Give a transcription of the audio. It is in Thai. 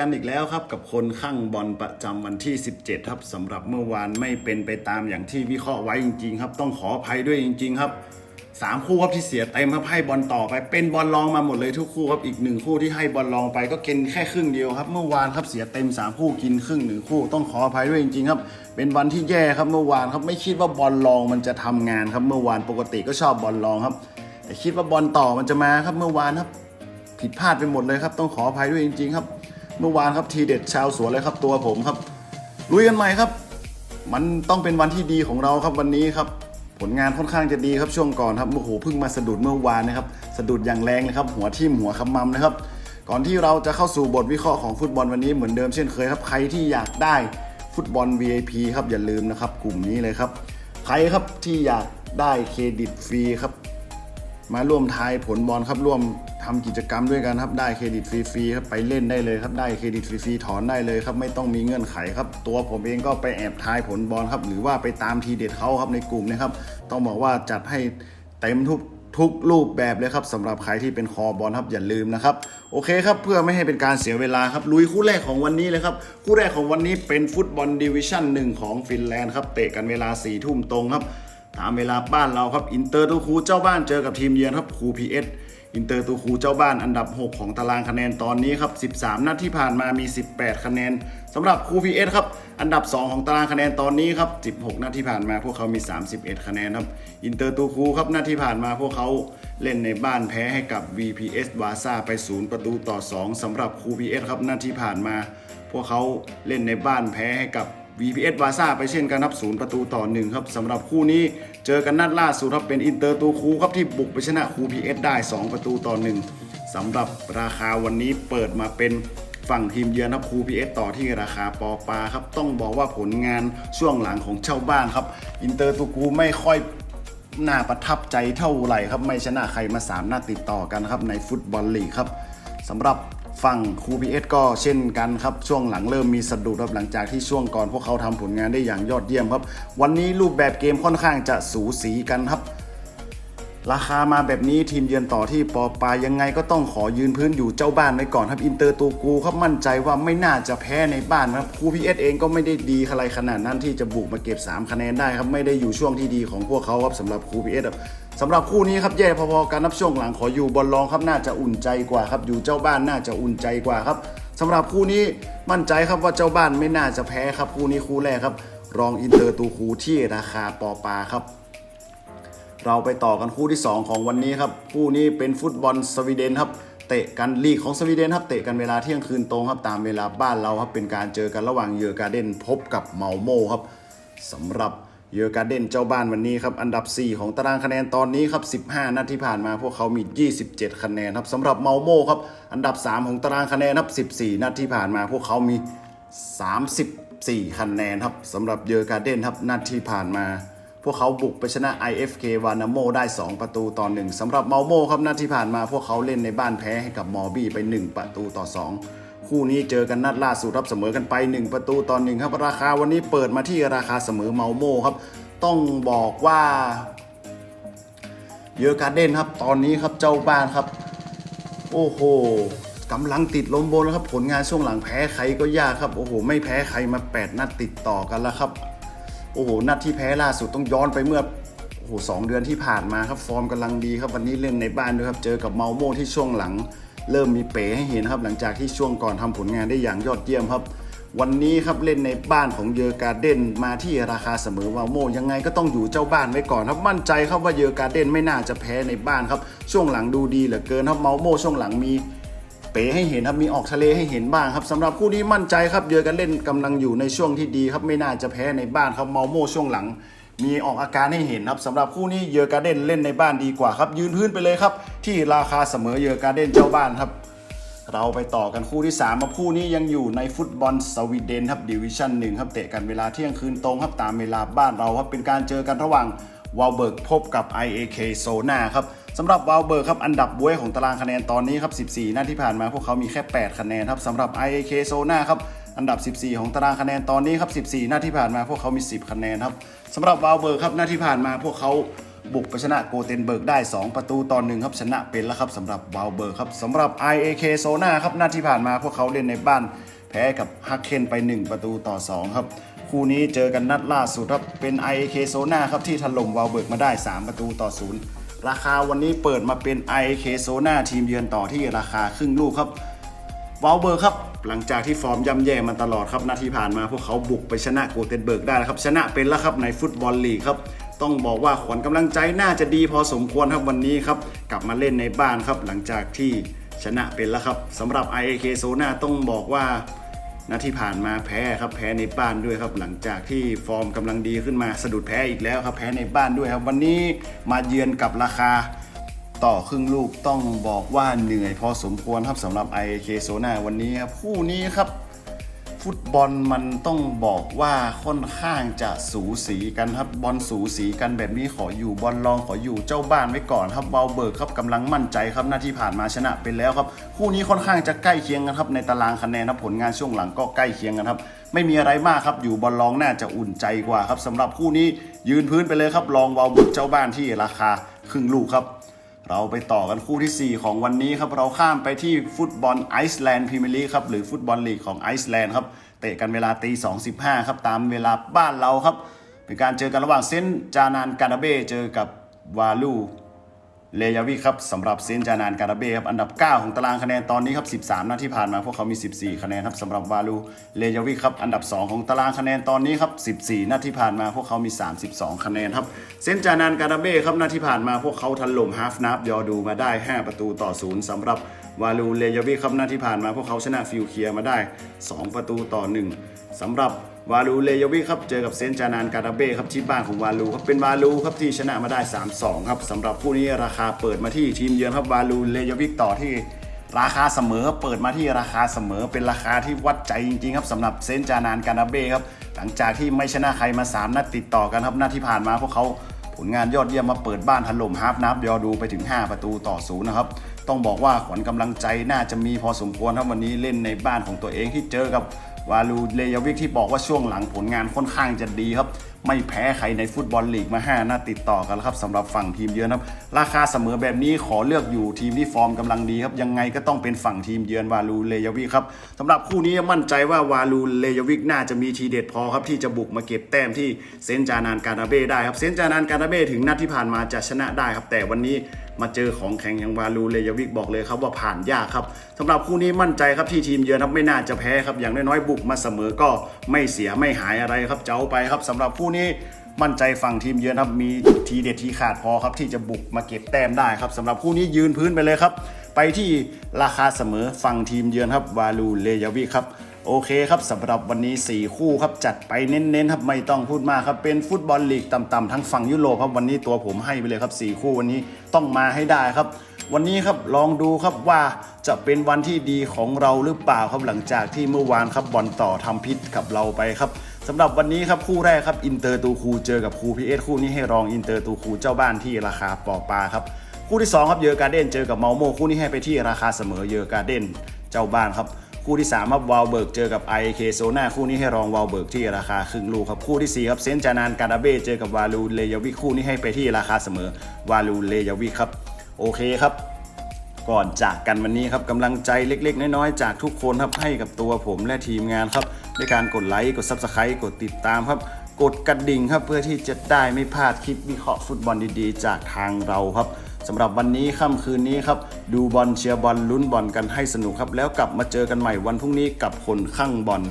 อกันอีกแล้วครับ กับคนข้างบอลประจำวันที่ 17 ครับสำหรับเมื่อวานไม่เป็นไปตามอย่างที่วิเคราะห์ไว้จริง ๆ ครับ ต้องขออภัยด้วยจริง ๆ ครับสามคู่ครับที่เสียเต็มครับให้บอลต่อไปเป็นบอลรองมาหมดเลยทุกคู่ครับอีกหนึ่งคู่ที่ให้บอลรองไปก็กินแค่ครึ่งเดียวครับ เมื่อวานครับเสียเต็มสามคู่กินครึ่งหนึ่งคู่ต้องขออภัยด้วยจริงๆครับ เป็นวันที่แย่ครับเมื่อวานครับไม่คิดว่าบอลรองมันจะทำงานครับเมื่อวานปกติก็ชอบบอลรองครับ แต่คิดว่าบอลต่อมันจะมาครับเมื่อวานครับ ผิดพลาดไปหมดเลยครับ ต้องขออภัยด้วยจริง ๆ ครับ เมื่อวานครับทีเด็ดชาวสวนเลยครับตัวผมครับลุยกันใหม่ครับ มันต้องเป็นวันที่ดีของเราครับวันนี้ครับ ผลงานค่อนข้างจะดีครับช่วงก่อนครับโอ้โหเพิ่งมาสะดุดเมื่อวานนะครับ สะดุดอย่างแรงเลยครับ หัวทิ่มหัวขมำนะครับ ก่อนที่เราจะเข้าสู่บทวิเคราะห์ของฟุตบอลวันนี้เหมือนเดิมเช่นเคยครับใครที่อยากได้ฟุตบอล VIP ครับอย่าลืมนะครับกลุ่มนี้เลยครับใครครับที่อยากได้เครดิตฟรีครับ มาร่วมทายผลบอลครับร่วม ทำกิจกรรมด้วยกันครับได้เครดิตฟรีๆครับไปเล่นได้เลยครับได้เครดิตฟรีๆถอนได้เลยครับไม่ต้องมีเงื่อนไขครับตัวผมเองก็ไปแอบทายผลบอลครับหรือว่าไปตามทีเด็ดเขาครับในกลุ่มนะครับต้องบอกว่าจัดให้เต็มทุกทุกรูปแบบเลยครับสำหรับใครที่เป็นคอบอลครับอย่าลืมนะครับโอเคครับเพื่อไม่ให้เป็นการเสียเวลาครับลุยคู่แรกของวันนี้เลยครับคู่แรกของวันนี้เป็นฟุตบอลดิวิชั่นหนึ่งของฟินแลนด์ครับเตะกันเวลา4ี่ทุ่มตรงครับตามเวลาบ้านเราครับอินเตอร์ตูคูเจ้าบ้านเจอกับทีมเยือนครับคูพีเอส อินเตอร์ตูคูเจ้าบ้านอันดับ 6 ของตารางคะแนนตอนนี้ครับ 13 นัดที่ผ่านมามี 18 คะแนนสำหรับคูพีเอสครับ อันดับ 2 ของตารางคะแนนตอนนี้ครับ 16 นัดที่ผ่านมาพวกเขามี 31 คะแนนครับ อินเตอร์ตูคูครับนัดที่ผ่านมาพวกเขาเล่นในบ้านแพ้ให้กับ VPS วาซาไป 0 ประตูต่อ 2สำหรับคูพีเอสครับนัดที่ผ่านมา พวกเขาเล่นในบ้านแพ้ให้กับ VPS วาซาไปเช่นกันครับศูนย์ประตูต่อหนึ่งครับสำหรับคู่นี้เจอกันนัดล่าสุดครับเป็นอินเตอร์ตูคูครับที่บุกไปชนะคู PS ได้ 2 ประตูต่อหนึ่งสำหรับราคาวันนี้เปิดมาเป็นฝั่งทีมเยือนครับคู PS ต่อที่ราคาปอปาครับต้องบอกว่าผลงานช่วงหลังของเจ้าบ้านครับ อินเตอร์ตูคูไม่ค่อยน่าประทับใจเท่าไหร่ครับ ไม่ชนะใครมา3นัดติดต่อกันครับในฟุตบอลลีกครับสำหรับ ฝั่งครูพีเอสก็เช่นกันครับ ช่วงหลังเริ่มมีสะดุดครับหลังจากที่ช่วงก่อนพวกเขาทำผลงานได้อย่างยอดเยี่ยมครับ วันนี้รูปแบบเกมค่อนข้างจะสูสีกันครับ ราคามาแบบนี้ทีมเยือนต่อที่ปอปายังไงก็ต้องขอยืนพื้นอยู่เจ้าบ้านไว้ก่อนครับอินเตอร์ตูกูครับมั่นใจว่าไม่น่าจะแพ้ในบ้านครับครูพีเอสเองก็ไม่ได้ดีอะไรขนาดนั้นที่จะบุกมาเก็บ 3 คะแนนได้ครับไม่ได้อยู่ช่วงที่ดีของพวกเขาครับสำหรับครูพีเอส สำหรับคู่นี้ครับแย่พอๆกันนับช่วงหลังขออยู่บอลรองครับน่าจะอุ่นใจกว่าครับอยู่เจ้าบ้านน่าจะอุ่นใจกว่าครับสำหรับคู่นี้มั่นใจครับว่าเจ้าบ้านไม่น่าจะแพ้ครับคู่นี้คู่แรกครับ รองอินเตอร์ตูคูที่ราคาปอปาครับ เราไปต่อกันคู่ที่ 2 ของวันนี้ครับคู่นี้เป็นฟุตบอลสวีเดนครับเตะกันลีกของสวีเดนครับเตะกันเวลาเที่ยงคืนตรงครับตามเวลาบ้านเราครับเป็นการเจอกันระหว่างเยอร์การ์เดนพบกับเมาโมครับสำหรับ เยอร์การ์เดนเจ้าบ้านวันนี้ครับ อันดับ 4 ของตารางคะแนนตอนนี้ครับ 15 นัดที่ผ่านมาพวกเขามี 27 คะแนนครับสำหรับเมาโมครับ อันดับ 3 ของตารางคะแนนครับ 14 นัดที่ผ่านมาพวกเขามี 34 คะแนนครับสำหรับเยอร์การ์เดนครับนัดที่ผ่านมา พวกเขาบุกไปชนะ IFK วานาโมได้ 2 ประตูต่อ 1สำหรับเมาโมครับนัดที่ผ่านมา พวกเขาเล่นในบ้านแพ้ให้กับมอร์บี้ไป 1 ประตูต่อ 2 คู่นี้เจอกันนัดล่าสุดรับเสมอกันไป 1 ประตูต่อ1ครับ ราคาวันนี้เปิดมาที่ราคาเสมอเมาโมครับ ต้องบอกว่าเยอการ์เดนครับ ตอนนี้ครับเจ้าบ้านครับ โอ้โหกำลังติดลมบนแล้วครับ ผลงานช่วงหลังแพ้ใครก็ยากครับ โอ้โห ไม่แพ้ใครมา 8 นัดติดต่อกันแล้วครับ โอ้โห นัดที่แพ้ล่าสุดต้องย้อนไปเมื่อ โอ้โหสองเดือนที่ผ่านมาครับ ฟอร์มกำลังดีครับ วันนี้เล่นในบ้านด้วยครับ เจอกับเมาโมที่ช่วงหลัง เริ่มมีเป๋ให้เห็นครับหลังจากที่ช่วงก่อนทำผลงานได้อย่างยอดเยี่ยมครับ วันนี้ครับเล่นในบ้านของเยอการ์เดนมาที่ราคาเสมอเมาโมยังไงก็ต้องอยู่เจ้าบ้านไว้ก่อนครับมั่นใจครับว่าเยอการ์เดนไม่น่าจะแพ้ในบ้านครับ ช่วงหลังดูดีเหลือเกินครับเมาโมช่วงหลังมีเป๋ให้เห็นครับมีออกทะเลให้เห็นบ้างครับสำหรับคู่นี้มั่นใจครับเยอกันเล่นกำลังอยู่ในช่วงที่ดีครับไม่น่าจะแพ้ในบ้านครับเมาโมช่วงหลัง มีออกอาการให้เห็นครับสำหรับคู่นี้เยอการ์เดนเล่นในบ้านดีกว่าครับยืนพื้นไปเลยครับ ที่ราคาเสมอเยอการ์เดนเจ้าบ้านครับ เราไปต่อกันคู่ที่ 3 มาคู่นี้ยังอยู่ในฟุตบอลสวีเดนครับดิวิชั่นหนึ่งครับเตะกันเวลาเที่ยงคืนตรงครับตามเวลาบ้านเราครับเป็นการเจอกันระหว่างวาลเบิร์กพบกับ IAK โซนาครับสำหรับวาลเบิร์กครับอันดับบวยของตารางคะแนนตอนนี้ครับ 14นัดที่ผ่านมาพวกเขามีแค่ 8 คะแนนครับสำหรับ IAK โซนาครับอันดับ 14 ของตารางคะแนนตอนนี้ครับ 14นัดที่ผ่านมาพวกเขามี 10 คะแนนครับสำหรับวาลเบิร์กครับนัดที่ผ่านมาพวกเขา บุกไปชนะโกเทนเบิร์กได้ 2 ประตูต่อหนึ่งครับชนะเป็นแล้วครับสำหรับวาลเบิร์กครับสำหรับ IAK โซนาครับนัดที่ผ่านมาพวกเขาเล่นในบ้านแพ้กับฮักเคนไป 1 ประตูต่อ 2 ครับ คู่นี้เจอกันนัดล่าสุดครับ เป็น IAK โซนาครับที่ถล่มวาลเบิร์กมาได้ 3 ประตูต่อ 0 ราคาวันนี้เปิดมาเป็น IAK โซนาทีมเยือนต่อที่ราคาครึ่งลูกครับวาลเบิร์กครับหลังจากที่ฟอร์มย่ำแย่มาตลอดครับนาทีผ่านมาพวกเขาบุกไปชนะโกเทนเบิร์กได้แล้วครับ ชนะเป็นแล้วครับในฟุตบอลลีกครับ ต้องบอกว่าขวัญกำลังใจน่าจะดีพอสมควรครับวันนี้ครับ กลับมาเล่นในบ้านครับ หลังจากที่ชนะเป็นแล้วครับสำหรับ IAK โซนาต้องบอกว่านาที่ผ่านมาแพ้ครับแพ้ในบ้านด้วยครับ หลังจากที่ฟอร์มกำลังดีขึ้นมาสะดุดแพ้อีกแล้วครับ แพ้ในบ้านด้วยครับ วันนี้มาเยือนกับราคาต่อครึ่งลูกต้องบอกว่าเหนื่อยพอสมควรครับสำหรับ IAK โซนาวันนี้ครับคู่นี้ครับ ฟุตบอลมันต้องบอกว่าค่อนข้างจะสูสีกันครับบอลสูสีกันแบบนี้ขออยู่บอลรองขออยู่เจ้าบ้านไว้ก่อนครับเบาเบิร์กครับกำลังมั่นใจครับหน้าที่ผ่านมาชนะไปแล้วครับคู่นี้ค่อนข้างจะใกล้เคียงกันครับในตารางคะแนนครับผลงานช่วงหลังก็ใกล้เคียงกันครับไม่มีอะไรมากครับอยู่บอลรองน่าจะอุ่นใจกว่าครับสำหรับคู่นี้ยืนพื้นไปเลยครับลองเบาเบิร์กเจ้าบ้านที่ราคาครึ่งลูกครับ เราไปต่อกันคู่ที่ 4 ของวันนี้ครับ เราข้ามไปที่ฟุตบอลไอซ์แลนด์พรีเมียร์ลีกครับ หรือฟุตบอลลีกของไอซ์แลนด์ครับ เตะกันเวลาตี2.15ครับ ตามเวลาบ้านเราครับ เป็นการเจอกันระหว่างเซนจานานกาดาเบ้เจอกับวาลู เลยาวิครับสำหรับเซนจานานการาเบ้ครับอันดับ 9 ของตารางคะแนนตอนนี้ครับ 13นัดที่ผ่านมาพวกเขามี 14 คะแนนครับสำหรับวาลูเลยาวิครับอันดับ 2 ของตารางคะแนนตอนนี้ครับ 14นัดที่ผ่านมาพวกเขามี 32 คะแนนครับเซนจานานการาเบ้ครับนัดที่ผ่านมาพวกเขาถล่มฮาฟนับยอดูมาได้ 5 ประตูต่อ0สำหรับวาลูเลยาวิครับนัดที่ผ่านมาพวกเขาชนะฟิลเคียมาได้ 2 ประตูต่อ 1สำหรับ วาลูเลยวิครับเจอกับเซนจานานการาเบ้ครับที่บ้านของวาลูครับเป็นวาลูครับที่ชนะมาได้ 3-2 ครับสำหรับคู่นี้ราคาเปิดมาที่ทีมเยือนครับวาลูเลยวิต่อที่ราคาเสมอเปิดมาที่ราคาเสมอเป็นราคาที่วัดใจจริงๆครับสำหรับเซนจานานการาเบ้ครับหลังจากที่ไม่ชนะใครมา 3 นัดติดต่อกันครับนัดที่ผ่านมาพวกเขาผลงานยอดเยี่ยมมาเปิดบ้านถล่มฮาร์ฟนับยอดูไปถึง 5 ประตูต่อศูนย์นะครับต้องบอกว่าขวัญกำลังใจน่าจะมีพอสมควรครับวันนี้เล่นในบ้านของตัวเองที่เจอกับ วาลูเลยาวิกที่บอกว่าช่วงหลังผลงานค่อนข้างจะดีครับ ไม่แพ้ใครในฟุตบอลลีกมา 5 นัดติดต่อกันแล้วครับสำหรับฝั่งทีมเยือนครับ ราคาเสมอแบบนี้ขอเลือกอยู่ทีมที่ฟอร์มกำลังดีครับ ยังไงก็ต้องเป็นฝั่งทีมเยือนวาลูเลยาวิกครับสำหรับคู่นี้มั่นใจว่าวาลูเลยาวิกน่าจะมีทีเด็ดพอครับที่จะบุกมาเก็บแต้มที่เซนจานานการาเบ้ได้ครับเซนจานานการาเบ้ถึงนัดที่ผ่านมาจะชนะได้ครับแต่วันนี้ มาเจอของแข่งอย่างวาลูเลยวิกบอกเลยครับว่าผ่านยากครับสำหรับคู่นี้มั่นใจครับที่ทีมเยือนครับไม่น่าจะแพ้ครับอย่างน้อยๆบุกมาเสมอก็ไม่เสียไม่หายอะไรครับเจ้าไปครับสำหรับคู่นี้มั่นใจฝั่งทีมเยือนครับมีทีเด็ดทีขาดพอครับที่จะบุกมาเก็บแต้มได้ครับสำหรับคู่นี้ยืนพื้นไปเลยครับ ไปที่ราคาเสมอฝั่งทีมเยือนครับวาลูเลยวิกครับ โอเคครับสำหรับวันนี้ 4 คู่ครับจัดไปเน้นๆครับไม่ต้องพูดมากครับเป็นฟุตบอลลีกต่ำๆทั้งฝั่งยุโรปครับวันนี้ตัวผมให้ไปเลยครับ 4 คู่วันนี้ต้องมาให้ได้ครับ วันนี้ครับลองดูครับว่าจะเป็นวันที่ดีของเราหรือเปล่าครับหลังจากที่เมื่อวานครับบอลต่อทำพิษกับเราไปครับสำหรับวันนี้ครับคู่แรกครับอินเตอร์ตูคูเจอกับคูพีเอสคู่นี้ให้รองอินเตอร์ตูคูเจ้าบ้านที่ราคาปอปาครับคู่ที่2ครับเยอการ์เดนเจอกับเมาโมคู่นี้ให้ไปที่ราคาเสมอเยอการ์เดนเจ้าบ้านครับ คู่ที่3ครับวาลเบิร์กเจอกับ i อเคโซนาคู่นี้ให้รองวาลเบิร์กที่ราคาครึ่งลูกครับคู่ที่4ครับเซนจานานการาเบ้เจอกับวาลูเลยาวิคู่นี้ให้ไปที่ราคาเสมอวาลูเลยาวิครับโอเคครับก่อนจากกันวันนี้ครับกำลังใจเล็ก ๆ น้อยๆจากทุกคนครับให้กับตัวผมและทีมงานครับด้วยการกดไลค์กด Subscribe กดติดตามครับ กดกระดิ่งครับเพื่อที่จะได้ไม่พลาดคลิปวิเคราะห์ฟุตบอลดีๆ จากทางเราครับ สำหรับวันนี้ค่ำคืนนี้ครับ ดูบอลเชียร์บอลลุ้นบอลกันให้สนุกครับ แล้วกลับมาเจอกันใหม่วันพรุ่งนี้กับคนข้างบอล